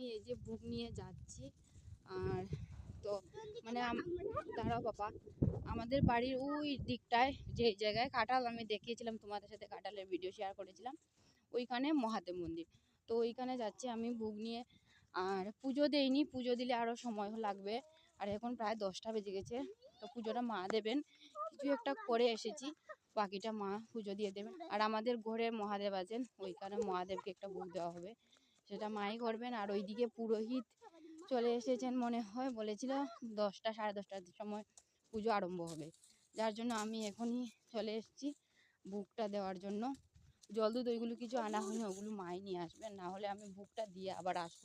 আমি এই যে বুক নিয়ে যাচ্ছি। আর তো মানে দাঁড়াও বাবা। আমাদের বাড়ির ওই দিকটায় যে জায়গায় কাঁঠাল, আমি দেখিয়েছিলাম, তোমাদের সাথে কাঁঠালের ভিডিও শেয়ার করেছিলাম। ওইখানে মহাদেব মন্দির। তো ওইখানে যাচ্ছি আমি বুক নিয়ে। আর পুজো দেইনি, পুজো দিলে আরও সময় লাগবে। আর এখন প্রায় দশটা বেজে গেছে, তো পুজোটা মা দেবেন। কিছু একটা করে এসেছি, বাকিটা মা পুজো দিয়ে দেবেন। আর আমাদের ঘরে মহাদেব আছেন, ওইখানে মহাদেবকে একটা ভোগ দেওয়া হবে। সেটা মাই করবেন। আর ওইদিকে পুরোহিত চলে এসেছেন মনে হয়, বলেছিল দশটা, সাড়ে দশটার সময় পুজো আরম্ভ হবে। যার জন্য আমি এখনই চলে এসেছি বুকটা দেওয়ার জন্য। জল দুধ ওইগুলো কিছু আনা হয়নি, ওগুলো মাই নিয়ে আসবেন। না হলে আমি বুকটা দিয়ে আবার আসব,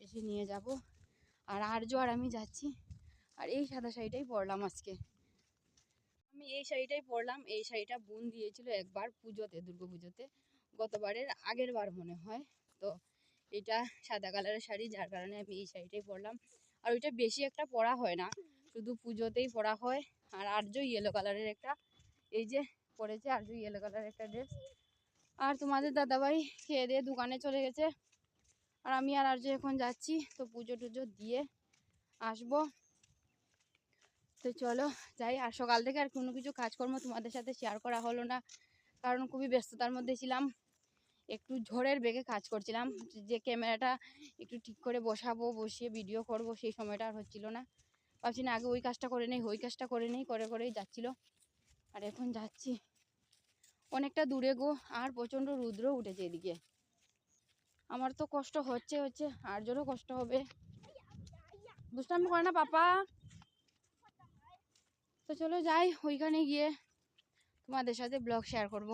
এসে নিয়ে যাব। আর আর্য আর আমি যাচ্ছি। আর এই সাদা শাড়িটাই পরলাম আজকে। আমি এই শাড়িটাই পরলাম। এই শাড়িটা বোন দিয়েছিল একবার পুজোতে, দুর্গা পুজোতে। গতবারের আগের বার মনে হয়। তো এটা সাদা কালারের শাড়ি, যার কারণে আমি এই শাড়িটাই পরলাম। আর ওইটা বেশি একটা পরা হয় না, শুধু পুজোতেই পরা হয়। আর আর্য ইয়েলো কালারের একটা। এই যে পরেছে আর্য ইয়েলো কালারের একটা ড্রেস আর তোমাদের দাদাভাই খেয়ে দিয়ে দোকানে চলে গেছে। আর আমি আর আর্য এখন যাচ্ছি, তো পুজো টুজো দিয়ে আসব। তো চলো যাই, আর সকাল থেকে আর কোনো কিছু কাজকর্ম তোমাদের সাথে শেয়ার করা হলো না। কারণ খুবই ব্যস্ততার মধ্যে ছিলাম। একটু ঝড়ের বেগে কাজ করছিলাম। যে ক্যামেরাটা একটু ঠিক করে বসাবো, বসিয়ে ভিডিও করব, সেই সময়টা আর হচ্ছিল না। ভাবছি না, আগে ওই কাজটা করে নেই, ওই কাজটা করে নেই, করে করেই যাচ্ছিল। আর এখন যাচ্ছি। অনেকটা দূরে গো, আর প্রচণ্ড রুদ্র উঠেছে এদিকে। আমার তো কষ্ট হচ্ছে হচ্ছে, আর জোরও কষ্ট হবে। দুষ্টামি করে না পাপা? তো চলো যাই, ওইখানে গিয়ে তোমাদের সাথে ব্লগ শেয়ার করব।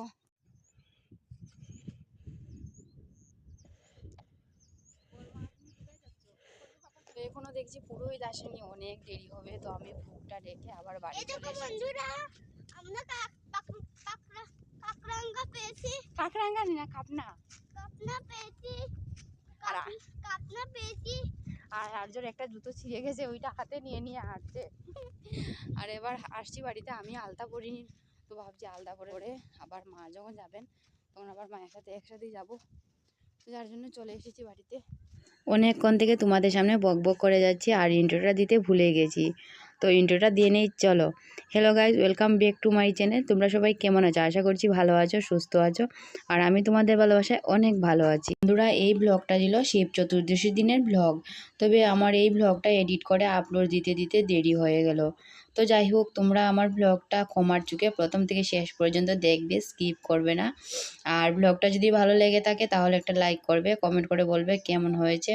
এখনও দেখছি পুরোহিত আসেনি অনেক দেরি হবে তো আমি ভুকটা রেখে আবার বাড়ি এই চলে বন্ধুরা আমরা কাক- কাক- কাকড়া- কাকড়াঙ্গা পেয়েছি। কাঁকড়াঙ্গা নি না খাপনা কাপনা পেয়েছি। আর কাপ- কাপনা পেয়েছি। আর আর্যর একটা জুতো ছিঁড়ে গেছে ওইটা হাতে নিয়ে নিয়ে হাঁটছে। আর এবার আসছি বাড়িতে আমি আলতা পরিনি তো ভাবছি আলতা পরে পরে আবার মা যখন যাবেন তখন আবার মায়ের সাথে একসাথেই যাব। তো যার জন্য চলে এসেছি বাড়িতে। অনেকক্ষণ থেকে তোমাদের সামনে বক বক করে যাচ্ছি আর ইন্ট্রোটা দিতে ভুলে গেছি। তো ইন্ট্রোটা দিয়ে নেই, চলো। Hello guys welcome back to my channel তোমরা সবাই কেমন আছো? আশা করছি ভালো আছো, সুস্থ আছো। আর আমি তোমাদের ভালোবাসায় অনেক ভালো আছি। বন্ধুরা, এই ব্লগটা ছিল শিব চতুর্দশী দিনের ব্লগ তবে আমার এই ব্লগটা এডিট করে আপলোড দিতে দিতে দেরি হয়ে গেল। তো যাই হোক, তোমরা আমার ব্লগটা কমার চুকে প্রথম থেকে শেষ পর্যন্ত দেখবে স্কিপ করবে না। আর ব্লগটা যদি ভালো লেগে থাকে, তাহলে একটা লাইক করবে কমেন্ট করে বলবে কেমন হয়েছে।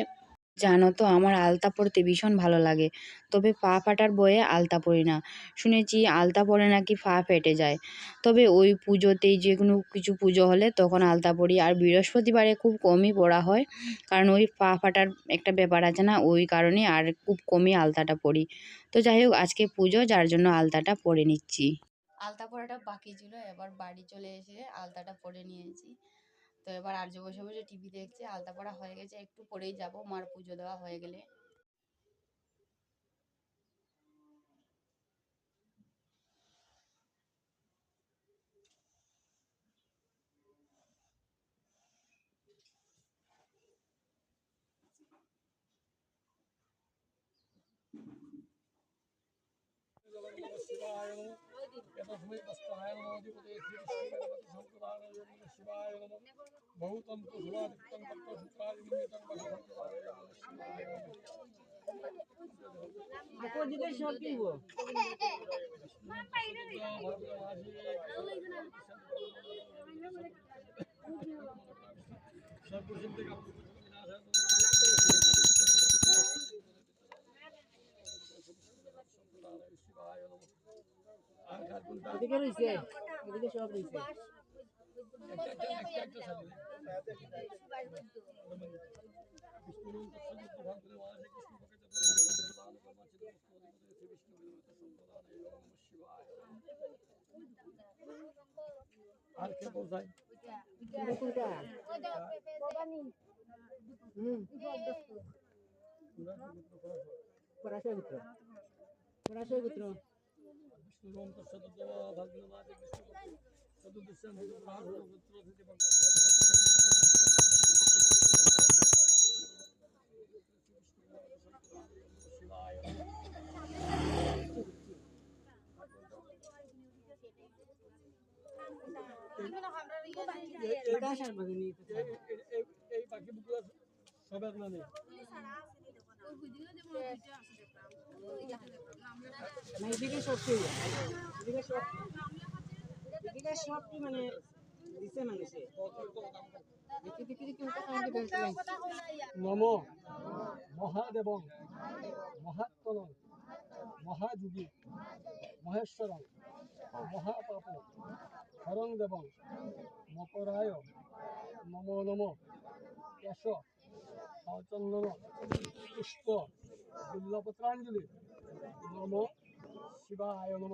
জানো তো, আমার আলতা পরতে ভীষণ ভালো লাগে। তবে পা ফাটার বয়ে আলতা পরি না। শুনেছি আলতা পরে নাকি পা ফেটে যায়। তবে ওই পুজোতেই যে কোনো কিছু পুজো হলে তখন আলতা পরি। আর বৃহস্পতিবারে খুব কমই পরা হয়, কারণ ওই পা ফাটার একটা ব্যাপার আছে না, ওই কারণে আর খুব কমই আলতাটা পরি। তো যাই হোক, আজকে পুজো, যার জন্য আলতাটা পরে নিচ্ছি। আলতা পরাটা বাকি ছিল, এবার বাড়ি চলে এসে আলতাটা পরে নিয়েছি। তো এবার আর্য বসে বসে টিভি দেখছে আলতা পরা হয়ে গেছে একটু পরেই যাব মার পুজো দেওয়া হয়ে গেলে शिवाय नमः यतस्मै तस्ताय नमोऽधिपते श्रीकृष्णाय नमः शिवाय नमः। बहुतं तु सुवादितं तत्त्व सूत्रादि निमित्तं आपको जितने शॉट की वो मामा इधर सब कुछ इनके का शिवाय नमः आखिर कुंता अधिक रही है अधिक शॉट रही है আর কে এটা পরাশয় পুত্র পুত্র চতুর্দশ্যাম শিবায় নমঃ এটা সার্বজনীন এই এই- এই- এই পাখিগুলো সবের নামে না এদিকে সবটি এদিকে সব এদিকে সবটি মানে দিছে মানুষে। নম। মহাদেবং। মহাত্মনং। মহাযোগী। মহেশ্বরং। মহাপাপ। হরং দেবং মকরায়। নমো নম। কেশ। চন্দন পুষ্প। বিল্লপত্রাঞ্জলি। নম। শিবায় নম।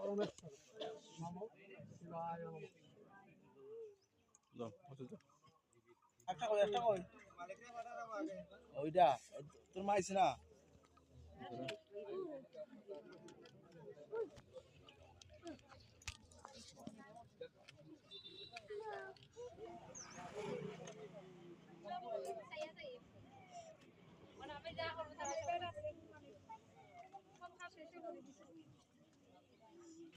পরমেশ্বর নম শিবায় নম একটা কই একটা কই ওইটা তোর মা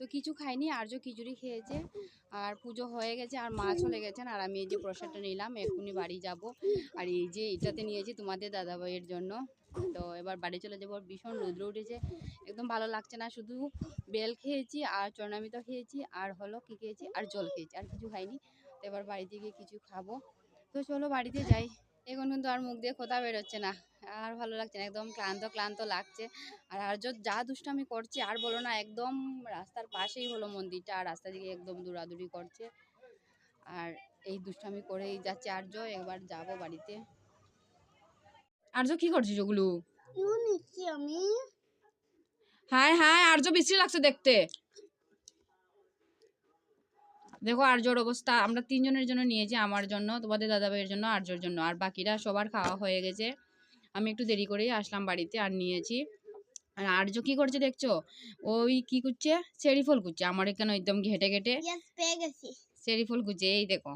তো কিছু খাইনি আর আর্য খিচুড়ি খেয়েছে। আর পুজো হয়ে গেছে, আর মা চলে গেছেন, আর আমি এই যে প্রসাদটা নিলাম, এক্ষুনি বাড়ি যাব। আর এই যে এটাতে নিয়েছি তোমাদের দাদাভাইয়ের জন্য। তো এবার বাড়ি চলে যাব, ভীষণ রৌদ্র উঠেছে। একদম ভালো লাগছে না, শুধু বেল খেয়েছি, আর চরণামিত খেয়েছি, আর হলো কী খেয়েছি, আর জল খেয়েছি, আর কিছু খাইনি। তো এবার বাড়িতে গিয়ে কিছু খাব। তো চলো বাড়িতে যাই। এখন কিন্তু আর মুখ দিয়ে কোথাও বেরোচ্ছে না। আর ভালো লাগছে না একদম ক্লান্ত ক্লান্ত লাগছে। আর আর্য যা দুষ্টামি করছে আর বলো না একদম রাস্তার পাশেই হলো মন্দিরটা আর রাস্তা দিকে একদম দৌড়াদৌড়ি করছে। আর এই দুষ্টামি করেই যাচ্ছে আর্য একবার যাব বাড়িতে। আর্য কি করছিস ওগুলো? আমি। হায় হায় আর্য বিশ্রী লাগছে দেখতে। দেখো আর্যর অবস্থা আমরা তিনজনের জন্য নিয়েছি আমার জন্য তোমাদের দাদাভাইয়ের জন্য আর্যর জন্য আর বাকিরা সবার খাওয়া হয়ে গেছে। আমি একটু দেরি করেই আসলাম বাড়িতে আর নিয়েছি। আর আর্য কি করছে দেখছ? ওই কি করছে? চেরি ফল কুচ্ছে আমার এখানে একদম ঘেটে ঘেটে চেরি ফল কুচ্ছে এই দেখো।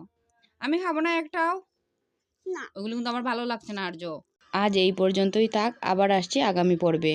আমি খাব না একটাও? না। ওগুলো কিন্তু আমার ভালো লাগছে না আর্য। আজ এই পর্যন্তই থাক আবার আসছি আগামী পর্বে।